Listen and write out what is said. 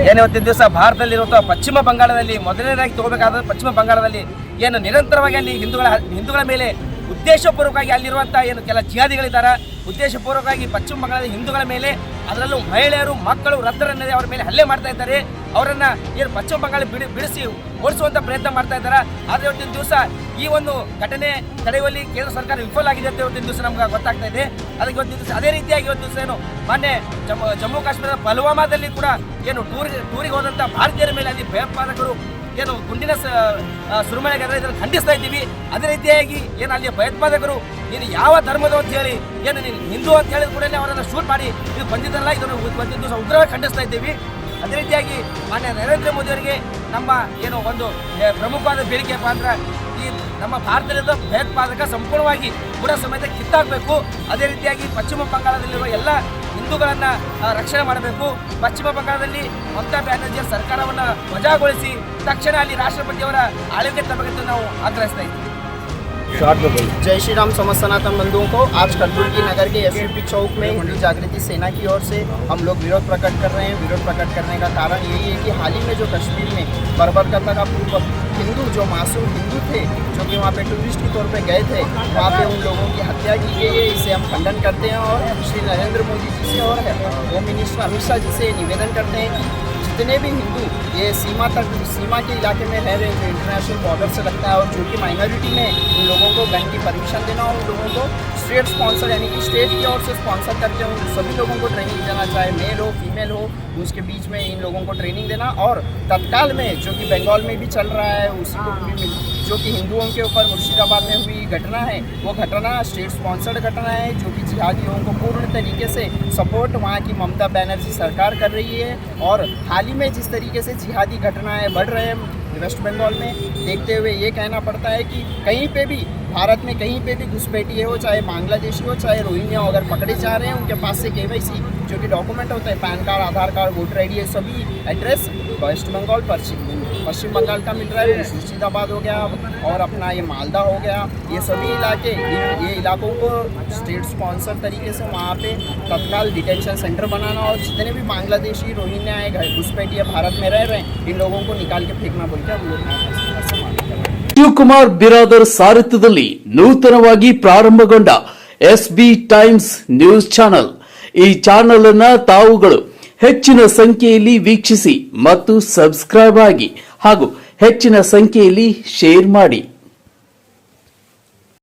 ಏನೇ ಏನು ಇವತ್ತಿನ ದಿವಸ ಭಾರತದಲ್ಲಿರುವಂತಹ ಪಶ್ಚಿಮ ಬಂಗಾಳದಲ್ಲಿ ಮೊದಲನೇದಾಗಿ ತಗೋಬೇಕಾದ್ರೆ ಪಶ್ಚಿಮ ಬಂಗಾಳದಲ್ಲಿ ಏನು ನಿರಂತರವಾಗಿ ಅಲ್ಲಿ ಹಿಂದೂಗಳ ಹಿಂದೂಗಳ ಮೇಲೆ ಉದ್ದೇಶಪೂರ್ವಕವಾಗಿ ಅಲ್ಲಿರುವಂಥ ಏನು ಕೆಲ ಜಿಹಾದಿಗಳಿದ್ದಾರೆ. ಉದ್ದೇಶಪೂರ್ವಕವಾಗಿ ಪಶ್ಚಿಮ ಬಂಗಾಳದ ಹಿಂದೂಗಳ ಮೇಲೆ ಅದರಲ್ಲೂ ಮಹಿಳೆಯರು, ಮಕ್ಕಳು ವೃದ್ಧರನ್ನದೇ ಅವರ ಮೇಲೆ ಹಲ್ಲೆ ಮಾಡ್ತಾ ಇದ್ದಾರೆ. ಅವರನ್ನು ಏನು ಪಶ್ಚಿಮ ಬಂಗಾಳ ಬಿಡಿ, ಬಿಡಿಸಿ ಓಡಿಸುವಂತ ಪ್ರಯತ್ನ ಮಾಡ್ತಾ ಇದ್ದಾರೆ. ಆದರೆ ಇವತ್ತಿನ ದಿವಸ ಈ ಒಂದು ಘಟನೆ ತಡೆಯುವಲ್ಲಿ ಕೇಂದ್ರ ಸರ್ಕಾರ ವಿಫಲ ಆಗಿದೆ ಅಂತ ಇವತ್ತಿನ ದಿವಸ ನಮ್ಗೆ ಗೊತ್ತಾಗ್ತಾ ಇದೆ. ಅದಕ್ಕೆ ಇವತ್ತಿನ ದಿವಸ ಅದೇ ರೀತಿಯಾಗಿ ಇವತ್ತು ದಿವಸ ಏನು ಮೊನ್ನೆ ಜಮ್ಮು ಜಮ್ಮು ಕಾಶ್ಮೀರದ ಪಲ್ವಾಮಾದಲ್ಲಿ ಕೂಡ ಏನು ಟೂರಿ, ಟೂರಿಗೆ ಹೋದಂಥ ಭಾರತೀಯರ ಮೇಲೆ ಅಲ್ಲಿ ಭಯೋತ್ಪಾದಕರು ಏನು ಗುಂಡಿನ ಸುರಿಮಳೆಗಾದ್ರೆ ಇದನ್ನು ಖಂಡಿಸ್ತಾ ಇದ್ದೀವಿ. ಅದೇ ರೀತಿಯಾಗಿ ಏನು ಅಲ್ಲಿ ಭಯೋತ್ಪಾದಕರು, ನೀನು ಯಾವ ಧರ್ಮದ ಅಂತ ಹೇಳಿ, ಏನು ನೀನು ಹಿಂದೂ ಅಂತ ಹೇಳಿದ ಕೂಡಲೇ ಅವರನ್ನು ಶೂಟ್ ಮಾಡಿ ಇದು ಬಂದಿದ್ದಲ್ಲ ಇದನ್ನು ಬಂದಿದ್ದು ಸಹ ಉಗ್ರವಾಗಿ ಖಂಡಿಸ್ತಾ ಇದ್ದೀವಿ. ಅದೇ ರೀತಿಯಾಗಿ ಮಾನ್ಯ ನರೇಂದ್ರ ಮೋದಿ ಅವರಿಗೆ ನಮ್ಮ ಏನು ಒಂದು ಪ್ರಮುಖವಾದ ಬೇಡಿಕೆ ಏನಪ್ಪ ಅಂದ್ರೆ, ಈ ನಮ್ಮ ಭಾರತದಲ್ಲಿರುವ ಭಯೋತ್ಪಾದಕ ಸಂಪೂರ್ಣವಾಗಿ ಕೂಡ ಸಮೇತ ಕಿತ್ತಾಗಬೇಕು ಅದೇ ರೀತಿಯಾಗಿ ಪಶ್ಚಿಮ ಬಂಗಾಳದಲ್ಲಿರುವ ಎಲ್ಲ ಹಿಂದೂಗಳನ್ನ ರಕ್ಷಣೆ ಮಾಡಬೇಕು. ಪಶ್ಚಿಮ ಬಂಗಾಳದಲ್ಲಿ ಮಮತಾ ಬ್ಯಾನರ್ಜಿಯ ಸರ್ಕಾರವನ್ನು ವಜಾಗೊಳಿಸಿ ತಕ್ಷಣ ಅಲ್ಲಿ ರಾಷ್ಟ್ರಪತಿಯವರ ಆಳ್ವಿಕೆ ತರಬೇಕೆಂದು ನಾವು ಆಗ್ರಹಿಸ್ತಾ ಇದ್ದೀವಿ. जय श्री राम समस्त सनातन बंधुओं को। आज कलबुर्गी नगर के एस चौक में हिंदू जागृति सेना की ओर से हम लोग विरोध प्रकट कर रहे हैं। विरोध प्रकट करने का कारण यही है कि हाल ही में जो कश्मीर में बर्बरकता का पूर्व हिंदू जो मासूम हिंदू थे जो कि वहाँ पे टूरिस्ट के तौर पे गए थे वहाँ पे उन लोगों की हत्या की गई है। इसे हम खंडन करते हैं और श्री नरेंद्र मोदी जी से और होम मिनिस्टर अमित शाह जी से निवेदन करते हैं कि जितने भी हिंदू, ये सीमा तक, सीमा के इलाके में रह रहे हैं इंटरनेशनल बॉर्डर से लगता है, और जो कि माइनॉरिटी में उन लोगों को बैंक की परमिशन देना और उन लोगों को स्टेट स्पॉन्सर यानी कि स्टेट की ओर से स्पॉन्सर करके उन सभी लोगों को ट्रेनिंग देना, चाहे मेल हो फीमेल हो, उसके बीच में इन लोगों को ट्रेनिंग देना, और तत्काल में, जो कि बंगाल में भी चल रहा है, उसी को भी जो कि हिंदुओं के ऊपर मुर्शिदाबाद में हुई घटना है, वो घटना स्टेट स्पॉन्सर्ड घटना है, जो कि जिहादियों को पूर्ण तरीके से सपोर्ट वहाँ की ममता बनर्जी सरकार कर रही है और हाल ही में जिस तरीके से जिहादी घटनाएँ बढ़ रहे हैं वेस्ट बंगाल में, देखते हुए ये कहना पड़ता है कि कहीं पे भी भारत में कहीं पे भी घुसपैठी हो, चाहे बांग्लादेशी हो, चाहे रोहिंग्या अगर पकड़े जा रहे हैं, उनके पास से केवाईसी जो कि डॉक्यूमेंट होता है, pan card, Aadhaar card voter I सभी एड्रेस वेस्ट बंगाल पश्चिम पश्चिम बंगाल का मिल रहा है मुर्शिदाबाद हो गया और अपना ये मालदा हो गया ये सभी इलाके इन- ये इलाकों को स्टेट स्पॉन्सर तरीके से वहाँ पे तत्काल डिटेंशन सेंटर बनाना और जितने भी बांग्लादेशी रोहिंग्या है घर घुसपैठिया भारत में रह रहे हैं इन लोगों को निकाल के फेंकना बोल के हम लोग ऐसे मांग कर रहे हैं ಶಿವಕುಮಾರ್ ಬಿರಾದರ್ ಸಾರಥ್ಯದಲ್ಲಿ ನೂತನವಾಗಿ ಪ್ರಾರಂಭಗೊಂಡ S B Times news channel ಈ ಚಾನೆಲ್ ಅನ್ನ ತಾವುಗಳು ಹೆಚ್ಚಿನ ಸಂಖ್ಯೆಯಲ್ಲಿ ವೀಕ್ಷಿಸಿ ಮತ್ತು ಸಬ್ಸ್ಕ್ರೈಬ್ ಆಗಿ ಹಾಗೂ ಹೆಚ್ಚಿನ ಸಂಖ್ಯೆಯಲ್ಲಿ ಶೇರ್ ಮಾಡಿ.